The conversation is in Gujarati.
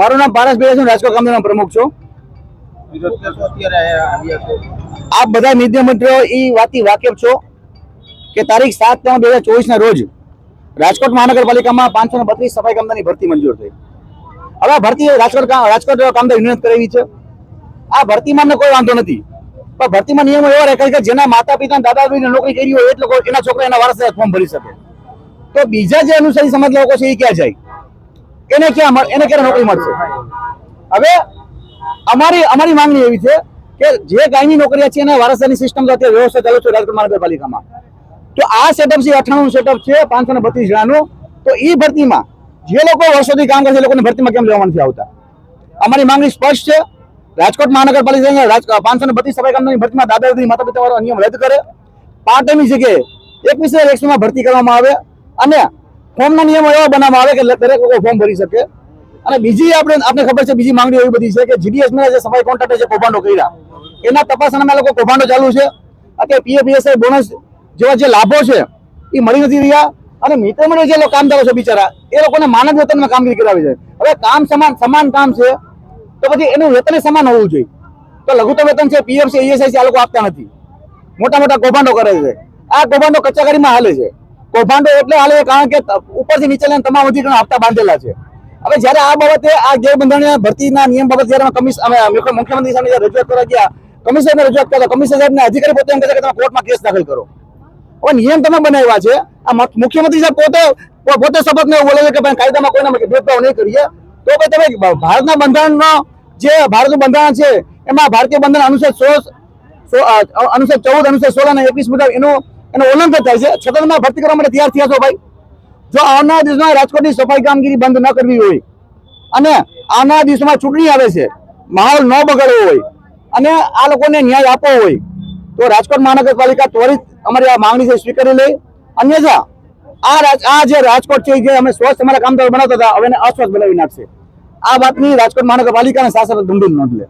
મારું નામ પારસ ભાઈ છું રાજકોટ કામદારના પ્રમુખ છું. આપ બધા મીડિયા મંત્રીઓ એ વાતથી વાકેફ છો કે તારીખ સાત ત્રણ બે હજાર ચોવીસ ના રોજ રાજકોટ મહાનગરપાલિકામાં પાંચસો ને બત્રીસ સફાઈ કામદારની ભરતી મંજૂર થઈ. હવે ભરતી રાજકોટ રાજકોટ કામદાર યુનિયન કરાવી છે. આ ભરતીમાં અમને કોઈ વાંધો નથી. પણ ભરતીમાં નિયમો એવા રાખે છે કે જેના માતા પિતા દાદા દાદીને નોકરી કરી હોય એટલે લોકો એના છોકરા એના વારસદાર ફોર્મ ભરી શકે. તો બીજા જે અનુસારી સમાજ લોકો છે એ ક્યાં જાય? એને ક્યાં એને ક્યારે નોકરી મળશે? હવે અમારી અમારી માંગણી એવી છે કે જે કાયમી નોકરીયા છે એના વારસદારની સિસ્ટમ તો અત્યારે વ્યવસ્થા ચાલુ છે રાજકોટ મહાનગરપાલિકામાં. તો આ સેટઅપ છે અઠાણું સેટઅપ છે, પાંચસો ને બત્રીસ જણાનું. તો એ ભરતીમાં જે લોકો વર્ષોથી કામ કરે છે લોકોને ભરતીમાં કેમ લેવા નથી આવતા? અમારી માંગણી સ્પષ્ટ છે. રાજકોટ મહાનગરપાલિકા પાંચસો ને બત્રીસ સફાઈ કામદારની ભરતીમાં દાદા દાદી માતા પિતા વાળો નિયમ રદ કરે. પાર્ટ ટાઈમની જગ્યાએ એકવીસ હજાર એકસોમાં ભરતી કરવામાં આવે. અને ફોર્મના નિયમો એવા બનાવવામાં આવે કે દરેક લોકો ફોર્મ ભરી શકે. અને બીજી આપણે આપણે ખબર છે, બીજી માંગણી એવી બધી છે કે જીડીએસ જે સફાઈ કોન્ટ્રાક્ટર જે કૌભાંડો કર્યા, એના તપાસણામાં લોકો કૌભાંડો ચાલુ છે. અત્યારે પીએફએસઆઈ બોનસ જેવા જે લાભો છે, એ મળી નથી રહ્યા. અને મિત્ર મંડળ જે કામદારો છે બિચારા, એ લોકોને માનવ વેતનમાં કામગીરી કરાવી છે. હવે કામ સમાન સમાન કામ છે, તો પછી એનું વેતન સમાન હોવું જોઈએ. તો લઘુત્તમ વેતન છે પીએફ છે છે આ લોકો આપતા નથી. મોટા મોટા કૌભાંડો કરે છે. આ કૌભાંડો કચાકારીમાં હાલે છે. કૌભાંડો એટલે હાલે કારણ કે ઉપરથી નીચે લઈને તમામ અધિકારીઓ હપ્તા બાંધેલા છે. હવે જ્યારે આ બાબતે આ ગેરબંધારણીય ભરતીના નિયમ બાબતે જ્યારે કમિશ અમે મુખ્ય- મુખ્યમંત્રી સામે રજૂઆત કરવા ગયા કમિશનરને રજૂઆત કરતા કમિશનર સાહેબના અધિકારી પોતે એમ કહે છે કે તમે કોર્ટમાં કેસ દાખલ કરો. હવે નિયમ તમે બનાવ્યા છે આ મુખ્યમંત્રી સાહેબ પોતે પોતે શપથ ને બોલે છે કે ભાઈ કાયદામાં કોઈના ભેદભાવ નહીં કરીએ. તો ભાઈ તમે ભારતના બંધારણનો જે ભારતનું બંધારણ છે એમાં ભારતીય બંધારણ અનુચ્છેદ સોળ સો- અ, અનુચ્છેદ ચૌદ અનુચ્છેદ સોળ અને એકવીસ મુજબ એનું એનું ઉલ્લંઘન થાય છે. છતાં તમે ભરતી કરવા માટે તૈયાર થયા છો ભાઈ. જો આવનારા દિવસમાં રાજકોટની સફાઈ કામગીરી બંધ ન કરવી હોય અને આવનારા દિવસમાં ચૂંટણી આવે છે, માહોલ ન બગડવો હોય અને આ લોકોને ન્યાય આપવો હોય, તો રાજકોટ મહાનગરપાલિકા ત્વરિત અમારી આ માંગણી છે સ્વીકારી લે. અન્યથા, આ આ જે રાજકોટ છે જે અમે સ્વસ્થ અમારા કામદારો બનાવતા હતા, હવે અસ્વસ્થ બનાવી નાખશે. આ વાતની રાજકોટ મહાનગરપાલિકા અને શાસક ગંભીર નોંધ લે.